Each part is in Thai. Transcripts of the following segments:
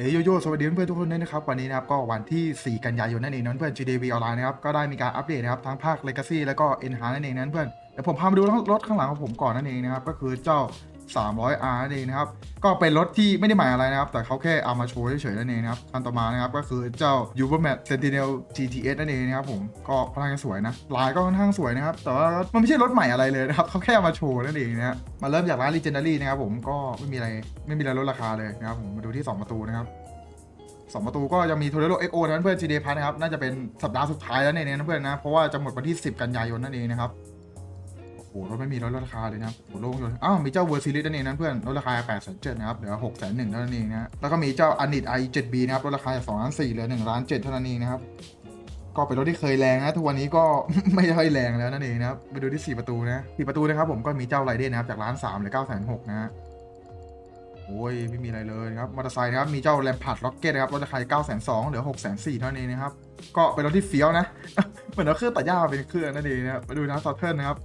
เอยโยโย่สวัสดีเพื่อนๆทุกคนด้วยนะครับวันนี้นะครับก็วันที่ 4 กันยายนนั่นเองนะเพื่อน GDV ออนไลน์นะครับก็ได้มีการอัปเดตนะครับทั้งภาค Legacy แล้วก็ e n h a n นั่นเองนั้นเพื่อนเดี๋ยวผมพามาดูรถข้างหลังของผมก่อนนั่นเองนะครับก็คือเจ้า 300R นั่นเองนะครับ ก็เป็นรถที่ไม่ได้ใหม่อะไรนะครับ แต่เขาแค่เอามาโชว์เฉยๆนั่นเองนะครับคันต่อมานะครับก็คือเจ้า u b e r m a t Sentinel GTS นั่นเองนะครับผมก็ค่อนข้างสวยนะลายก็ค่อนข้างสวยนะครับ แต่ว่ามันไม่ใช่รถใหม่อะไรเลยนะครับเขาแค่เอามาโชว์นั่นเองนะฮะมาเริ่มจากร้าน Legendary นะครับผมก็ไม่มีอะไรไม่มีอะไรลดราคาเลยนะครับผมมาดูที่ 2 ประตูนะครับสองประตูก็ยังมีโทเรโ o เอ็กโอนั้นเพื่อน GD พัทนะครับ น่าจะเป็นสัปดาห์สุดท้ายแล้วในนี้นะเพื่อนนะ เพราะว่าจะหมดวันที่ 10 กันยายนนั่นเองนะครับ โอ้โหรถไม่มีลดราคาเลยนะครับโอ้โหโล่งเลยอ้าวมีเจ้าเวอร์ซิลิสนั่นเองนั่นเพื่อนลดราคา8 7 0 0นะครับเหลือ6 1 0 0 0เท่านั้นเองนะแล้วก็มีเจ้าอันนิด i 7 b นะครับลดราคาจาก2ล้าน4เหลือ1ล้าน7เท่านั้นเองนะครับก็เป็นรถที่เคยแรงนะทุกวันนี้ก็ไม่ค่อยแรงแล้วนั่นเองนะครับไปดูที่ 4 ประตูนะ4ประตูนะครับผมก็มีเจ้าไรเดนนะครับจากล้าน3เหลือ9 6 0 0นะฮะโอ้ยไม่มีอะไรเลยครับมอเตอร์ไซค์นะครับมีเจ้าแรมพาร์ดล็อกเก็ตนะครับลดราคา9 2 0 0 0เหลือ6 4 0 0 0เท่านี้นะครับก็เป็นรถที่เฟี้ยวนะ เหมือนเอาเครื่องตัดหญ้ามาเป็นเครื่องนั่นเองนะครับมาดูนะซอเทิร์นนะครับ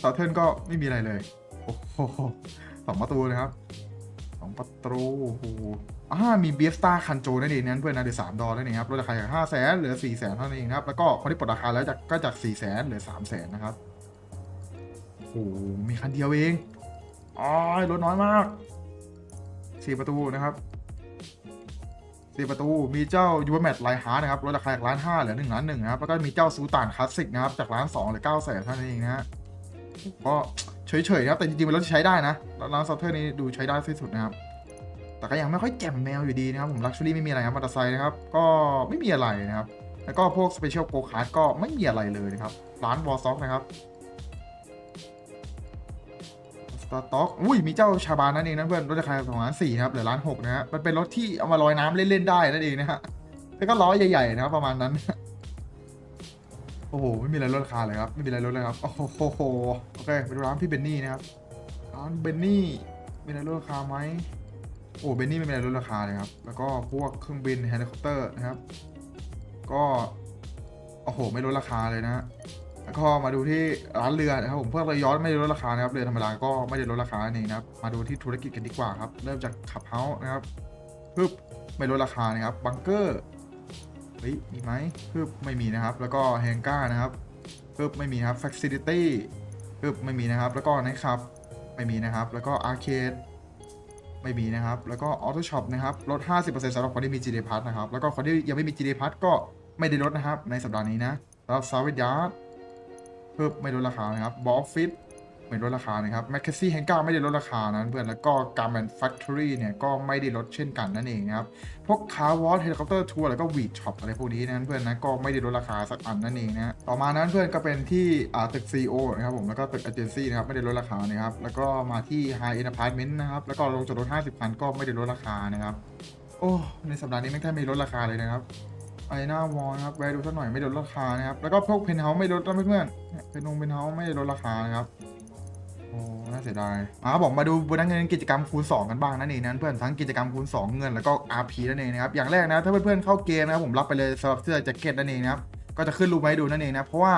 ซอเทิร์นก็ไม่มีอะไรเลย โอ้โหสองประตูนะครับสองประตูโอ้โหอ่ามีเบียสตาคันโจนั่นเองนั้นเพื่อนนะเดี๋ยวสามดอลนั่นเองครับลดราคาจากห้าแสนเหลือสี่แสนเท่านั้นเองครับ แล้วก็คนที่ปลดราคาแล้วจากก็จากสี่แสนเหลือสามแสนนะครับโอ้โหมีคันเดียวเองอ๋อรถน้อยมากสี่ประตูนะครับสี่ประตู มีเจ้ายูเวอร์แมทไลฮาร์นะครับลดราคาจากล้านห้าเหลือหนึ่งล้านหนึ่งนะครับ แล้วก็มีเจ้าซูตานคลาสสิกนะครับ จากล้านสองเหลือเก้าแสนเท่านั้นเองนะฮะ ก็เฉยๆนะครับแต่จริงๆเป็นรถที่ใช้ได้นะร้านซอฟเทอร์นี้ดูใช้ได้ที่สุดนะครับ แต่ก็ยังไม่ค่อยแจ่มแมวอยู่ดีนะครับผมลักชัวรี่ไม่มีอะไรครับมอเตอร์ไซค์นะครับก็ไม่มีอะไรนะครับแล้วก็พวกสเปเชียลโกคาร์ดก็ไม่มีอะไรเลยนะครับ ร้านวอลซ็อกนะครับสตาร์ต็อกอุ้ยมีเจ้าชาบานนั่นเองนะเพื่อนรถราคาสองล้านสี่นะครับเหลือล้านหกนะฮะมันเป็นรถที่เอามาลอยน้ำเล่นๆได้นั่นเองนะฮะแล้วก็ล้อใหญ่ๆนะครับประมาณนั้น โอ้โห ไม่มีอะไรลดราคาเลยครับ ไม่มีอะไรลดเลยครับ โอ้โห โอเคไปดูร้านพี่เบนนี่นะครับ ร้านเบนนี่ มีอะไรลดราคาไหมโอ้เบนนี่ไม่มีอะไรลดราคาเลยครับ แล้วก็พวกเครื่องบินเฮลิคอปเตอร์นะครับ ก็ โอ้โห ไม่ลดราคาเลยนะฮะ แล้วก็มาดูที่ร้านเรือนะครับผมเพื่อเรือยอชต์ไม่ได้ลดราคานะครับ เรือธรรมดาก็ไม่ได้ลดราคานั่นเองนะครับ มาดูที่ธุรกิจกันดีกว่าครับ เริ่มจากขับเฮาส์นะครับปึ๊บไม่ลดราคานะครับ บังเกอร์ เฮ้ยมีไหมปึ๊บไม่มีนะครับ แล้วก็แฮงก้านะครับปึ๊บไม่มีครับแฟคซิลิตี้ปึ๊บไม่มีนะครับ แล้วก็ไนท์คลับไม่มีนะครับ แล้วก็อาร์เคดไม่มีนะครับ แล้วก็ออโต้ช็อปนะครับ ลด 50%สำหรับคนที่มี GD Pass นะครับ แล้วก็คนที่ยังไม่มี GD Pass ก็ไม่ได้ลดนะครับ ในสัปดาห์นี้นะสำหรับซาวิดยาร์ดเพิ่มไม่ลดราคานะครับบอฟฟิต ไม่ลดราคานะครับแมคคซี่แฮงก้าไม่ได้ลดราคานะเพื่อนแล้วก็การ์แมนแฟคทอรี่เนี่ยก็ไม่ได้ลดเช่นกันนั่นเองครับพวกคาร์วอลเฮลิคอปเตอร์ทัวร์แล้วก็วีดช็อปอะไรพวกนี้นะเพื่อนนะก็ไม่ได้ลดราคาสักอันนั่นเองนะต่อมานั้นเพื่อนก็เป็นที่อ่าตึก CEO นะครับผมแล้วก็ตึกเอเจนซี่นะครับไม่ได้ลดราคานะครับแล้วก็มาที่ High End Apartment นะครับแล้วก็ลงจอดรถ50คันก็ไม่ได้ลดราคานะครับโอ้ในสัปดาห์นี้ไม่แทบไม่ลดราคาเลยนะครับไอหน้าวอลนะครับแวะดูสักหน่อยไม่ลดราคานะครับแล้วก็พวกเพนเฮาส์ไม่ลดนะเพื่อนๆเนี่ยเป็นงเพนเฮาส์ไม่ได้ลดราคานะครับ อ้น่าเสียดายอ่าบอกมาดูบนนั้นเงินกิจกรรมคูณ 2 กันบ้างนั่นเองนะเพื่อนทั้งกิจกรรมคูณ 2 เงินแล้วก็ RP นั่นเองนะครับอย่างแรกนะถ้าเพื่อนๆเข้าเกมนะครับผมรับไปเลยสำหรับเสื้อแจ็คเก็ตนั่นเองนะครับก็จะขึ้นรูปมาให้ดูนั่นเองนะเพราะว่า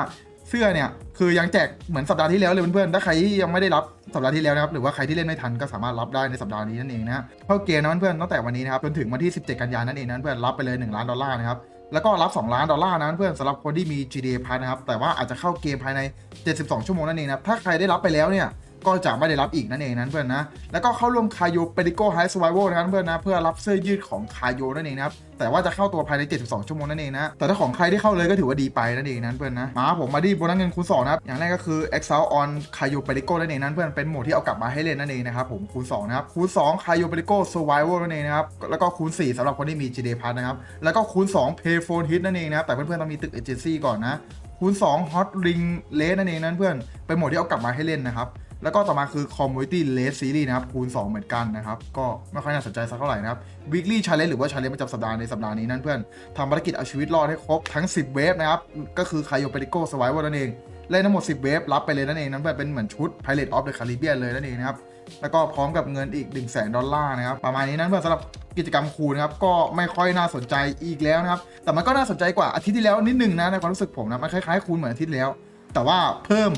เสื้อเนี่ยคือยังแจกเหมือนสัปดาห์ที่แล้วเลยเพื่อนๆ ถ้าใครยังไม่ได้รับสัปดาห์ที่แล้วนะครับหรือว่าใครที่เล่นไม่ทันก็สามารถรับได้ในสัปดาห์นี้นั่นเองนะเข้าเกมนะเพื่อนๆตั้งแต่วันนี้นะครับจนถึงวันที่ 17 กันยายนนั่นเองนะเพื่อนรับไปเลย 1 ล้านดอลลาร์นะครับแล้วก็รับ 2 ล้านดอลลาร์นะเพื่อนสำหรับคนที่มี GTA Pass นะครับแต่ว่าอาจจะเข้าเกมภายใน 72 ชั่วโมงนั่นเองนะถ้าใครได้รับไปแล้วเนี่ย ก็จะไม่ได้รับอีกนั่นเองนั้นเพื่อนนะ แล้วก็เข้าร่วมคาโยเปริโกไฮสไวโวนะครับเพื่อนนะเพื่อรับเสื้อยืดของคาโยนั่นเองนะครับแต่ว่าจะเข้าตัวภายใน 72 ชั่วโมงนั่นเองนะ แต่ถ้าของใครที่เข้าเลยก็ถือว่าดีไปนั่นเองนั้นเพื่อนนะ มาผมมาที่โบนัสเงินคูณ2นะครับ อย่างแรกก็คือ Excel on คาโยเปริโกนั่นเองนั้นเพื่อนเป็นโหมดที่เอากลับมาให้เล่นนั่นเองนะครับผมคูณ2นะครับ คูณ2คาโยเปริโก Survival นั่นเองนะครับ แล้วก็คูณ 4สำหรับคนที่มี GD Pass นะครับ แล้วก็คูณ 2 Pay Phone Hit นั่นเองนะ แต่เพื่อนๆต้องมีตึกเอเจนซี่ก่อนนะ คูณ2 Hot Ring Race นั่นเองนั้นเพื่อนเป็นโหมดที่เอากลับมาให้เล่นนะครับ แล้วก็ต่อมาคือ Community Race Series นะครับ คูณ 2 เหมือนกันนะครับ ก็ไม่ค่อยน่าสนใจสักเท่าไหร่นะครับ Weekly Challenge หรือว่า Challenge ประจำสัปดาห์ในสัปดาห์นี้นั่นเพื่อนทำภารกิจเอาชีวิตรอดให้ครบทั้ง 10 เวฟนะครับ ก็คือ c a y o p e r i c o Survival นั่นเอง เล่นทั้งหมด 10 เวฟรับไปเลยนั่นเองนั่นเพื่อนเป็นเหมือนชุด Pirate of the Caribbean เลยนั่นเองนะครับแล้วก็พร้อมกับเงินอีก 1 0 0 0 0แดอลลาร์นะครับ ประมาณนี้นั่นเพื่อนสำหรับกิจกรรมคูณนะครับ ก็ไม่ค่อยน่าสนใจอีกแล้วนะครับ แต่มันก็น่าสนใจกว่าอาทิตย์ที่แล้วนิดนึงนะในความรู้สึกผมนะ มันคล้ายๆคูณเหมือนอาทิตย์แล้ว แต่ว่าเพิ่ม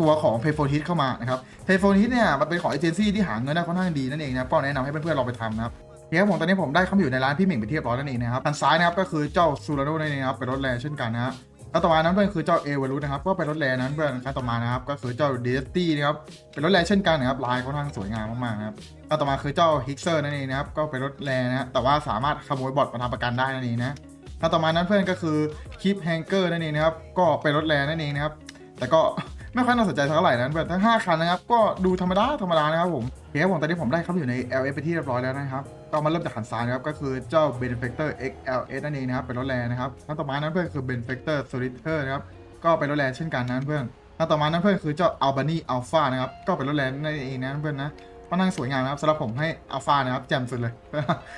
ตัวของ Pay for Hit เข้ามานะครับ Pay for Hit เนี่ยมันเป็นของเอเจนซี่ที่หาเงินได้ค่อนข้างดีนั่นเองนะก็แนะนำให้เพื่อนๆลองไปทำนะครับเพียผมตอนนี้ผมได้เข้ามาอยู่ในร้านพี่เหม่งไปนที่เรียบร้อยนั่นเองนะครับทางซ้ายนะครับก็คือเจ้าซูราโดนั่นเองนะครับเป็นรถแรงเช่นกันนะฮะแล้วต่อมานั้นเพื่อนคือเจ้าเอเวอรูนะครับก็เป็นรถแรงนั้นเพื่อนขั้นต่อมานะครับก็คือเจ้าเดสตี้นะครับเป็นรถแรงเช่นกันนะครับลายค่อนข้างสวยงามมากๆนะครับแล้วต่อมาคือเจ้าฮิกเซอร์นั่นเองนะครับก็เป็นรถแรงนะแต่ว่าสามารถขโมยบอทมาทำประกันได้นั่นเองนะ แล้วต่อมานั้นเพื่อนก็คือคิปแฮงเกอร์นั่นเองนะครับก็เป็นรถแรงนั่นเองนะครับแต่ก็ไม่ค่อยน่าสนใจเท่าไหร่นะเพื่อนทั้ง 5 คันนะครับ ก็ดูธรรมดาธรรมดานะครับผมโอเคครับผมตอนนี้ผมได้เข้ามาอยู่ใน LS ไปที่เรียบร้อยแล้วนะครับก็มาเริ่มจากขันซ้ายนะครับก็คือเจ้า Benefactor XLS นั่นเองนะครับเป็นรถแรงนะครับแล้วต่อมานั้นเพื่อนคือ Benefactor Solitaire นะครับก็เป็นรถแรงเช่นกันนะเพื่อนแล้วต่อมานั้นเพื่อนคือเจ้า Albany Alpha นะครับก็เป็นรถแรงนั่นเองนะเพื่อนนะ ค่อนข้างสวยงามนะครับสำหรับผมให้ Alpha นะครับแจ่มสุดเลย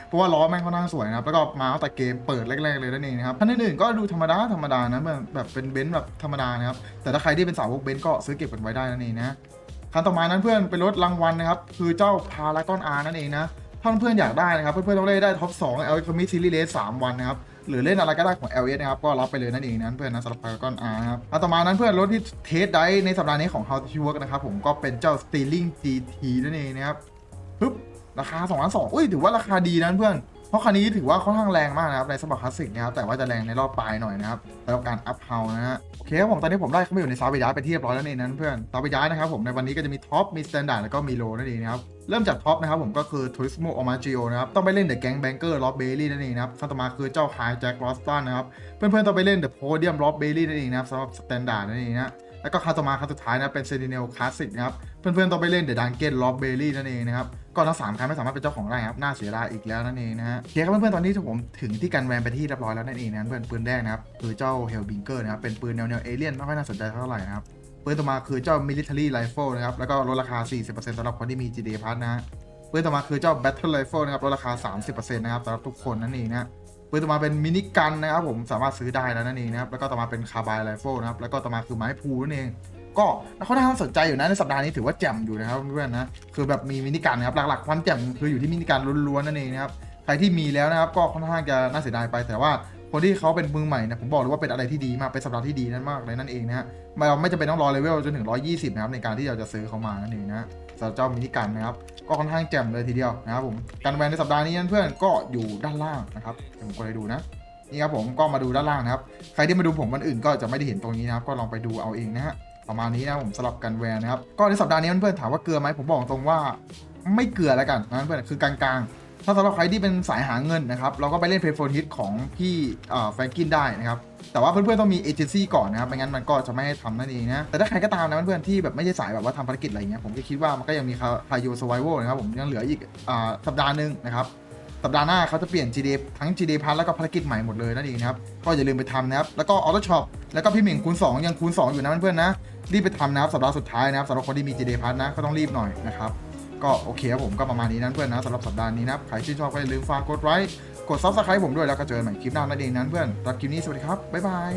เพราะว่าล้อแม่งค่อนข้างสวยนะครับ แล้วก็มาตั้งแต่เกมเปิดแรกๆเลยนั่นเองนะครับท่านอื่นๆก็ดูธรรมดาธรรมดานะแบบแบบเป็นเบนซ์แบบธรรมดานะครับ แต่ถ้าใครที่เป็นสาวกเบนซ์ก็ซื้อเก็บกันไว้ได้นั่นเองนะคันต่อมานั้นเพื่อนเป็นรถรางวัลนะครับ คือเจ้าพารากอนอาร์นั่นเองนะถ้าเพื่อนอยากได้นะครับ เพื่อนๆต้องเล่นได้ท็อป2 l อ m i Series Race 3วันนะครับ หรือเล่นอะไรก็ได้ของ LS นะครับ ก็รับไปเลยนั่นเองนะเพื่อนนะสำหรับพารากอนอาร์นะครับเอาต่อมานั้นเพื่อนรถที่เทสได้ในสัปดาห์นี้ของ How to Work นะครับผมก็เป็นเจ้า Stealing GT นั่นเองนะครับปึ๊บราคา2ล้าน2อุ้ยถือว่าราคาดีนะเพื่อน เพราะคันนี้ถือว่าค่อนข้างแรงมากนะครับในสมบัติคลาสสิกนะครับแต่ว่าจะแรงในรอบปลายหน่อยนะครับสำหรับการอัพเฮานะฮะโอเคครับผมตอนนี้ผมได้เข้ามาอยู่ในซาวเบย้ายไปที่เรียบร้อยแล้วนี่นั้นเพื่อนซาวเบย้ายนะครับผมในวันนี้ก็จะมีท็อปมีสแตนดาร์ดแล้วก็มีโลนั่นเองนะครับเริ่มจากท็อปนะครับผมก็คือ Turismo o m a g i o นะครับต้องไปเล่น The Gang Banker Rob Bailey นั่นเองนะครับขั้นต่อมาคือเจ้า High Jack Roston นะครับเพื่อนๆต้องไปเล่น The Podium Rob Bailey นั่นเองนะครับสำหรับสแตนดาร์ดนั่นเองนะแล้วก็คันต่อมาคันสุดท้ายนะเป็น Sentinel Classic นะครับเพื่อนๆต้องไปเล่น The Dungeon Rob Bailey นั่นเองนะครับ ก็ทั้งสามคันไม่สามารถเป็นเจ้าของได้ครับน่าเสียดายอีกแล้วนั่นเองนะฮะเคครับเพื่อนๆตอนนี้ผมถึงที่กันแวนไปที่เรียบร้อยแล้วนั่นเองนะเพื่อนปืนแรกนะครับคือเจ้าเฮลบิงเกอร์นะครับเป็นปืนแนวแนวเอเลี่ยนไม่ค่อยน่าสนใจเท่าไหร่นะครับปืนต่อมาคือเจ้า military rifle นะครับแล้วก็ลดราคา 40%สำหรับคนที่มี GD Pass นะฮะปืนต่อมาคือเจ้า battle rifle นะครับลดราคา 30%นะครับสำหรับทุกคนนั่นเองนะปืนต่อมาเป็นมินิกันนะครับผมสามารถซื้อได้แล้วนั่นเองนะครับแล้วก็ต่อมาเป็นคาร์บายไรเฟิลนะครับแล้วก็ต่อมาคือไม้พูนั่นเอง ก็ค่อนข้างสนใจอยู่นะในสัปดาห์นี้ถือว่าแจ่มอยู่นะครับเพื่อนนะคือแบบมีมินิการนะครับหลักๆความแจ่มคืออยู่ที่มินิการล้วนๆนั่นเองนะครับใครที่มีแล้วนะครับก็ค่อนข้างจะน่าเสียดายไปแต่ว่าคนที่เขาเป็นมือใหม่นี่ยผมบอกเลยว่าเป็นอะไรที่ดีมากเป็นสัปดาห์ที่ดีนั่นมากเลยนั่นเองนะฮะเราไม่จำเป็นต้องรอเลเวลจนถึง 120 นะครับในการที่เราจะซื้อเขามานั่นเองนะสำหรับเจ้ามินิกันนะครับก็ค่อนข้างแจ่มเลยทีเดียวนะครับผมการแวนในสัปดาห์นี้นั่นเพื่อนก็อยู่ด้านล่างนะครับเดี๋ยวผมก็เลยดูนะนี่ครับผมก็มาดูด้านล่างนะครับ ใครที่มาดูผมวันอื่นก็จะไม่ได้เห็นตรงนี้นะครับ ก็ลองไปดูเอาเองนะฮะ ประมาณนี้นะผมสลับกันแวนนะครับ ก็ในสัปดาห์นี้เพื่อนๆถามว่าเกลือไหมผมบอกตรงว่าไม่เกลือแล้วกันนะเพื่อนคือกลางๆ ถ้าสำหรับใครที่เป็นสายหาเงินนะครับ เราก็ไปเล่นเพย์โฟนฮิตของพี่แฟรงกินได้นะครับ แต่ว่าเพื่อนๆต้องมีเอเจนซี่ก่อนนะครับไม่งั้นมันก็จะไม่ให้ทำนั่นเองนะ แต่ถ้าใครก็ตามนะเพื่อนๆที่แบบไม่ใช่สายแบบว่าทำภารกิจอะไรเงี้ยผมก็คิดว่ามันก็ยังมีคาโยสไวโวนะครับผมยังเหลืออีกอสัปดาห์หนึ่งนะครับ สัปดาห์หน้าเขาจะเปลี่ยน GD ทั้ง GD พัทแล้วก็ภารกิจใหม่หมดเลยนั่นเองนะครับก็อย่าลืมไปทำนะครับแล้วก็ออโต้ช็อปแล้วก็พี่เหม่งคูณ2ยังคูณ 2 อยู่นะเพื่อนๆนะรีบไปทำนะครับสัปดาห์สุดท้ายนะครับสำหรับคนที่มี GD พัทนะก็ต้องรีบหน่อยนะครับก็โอเคครับผมก็ประมาณนี้นั้นเพื่อนนะสำหรับสัปดาห์นี้นะใครชื่นชอบก็อย่าลืมฝากกดไลค์กดซับสไครต์ผมด้วยแล้วก็เจอกันใหม่คลิปหน้านั่นเองนั้นเพื่อนสำหรับคลิปนี้สวัสดีครับบ๊ายบาย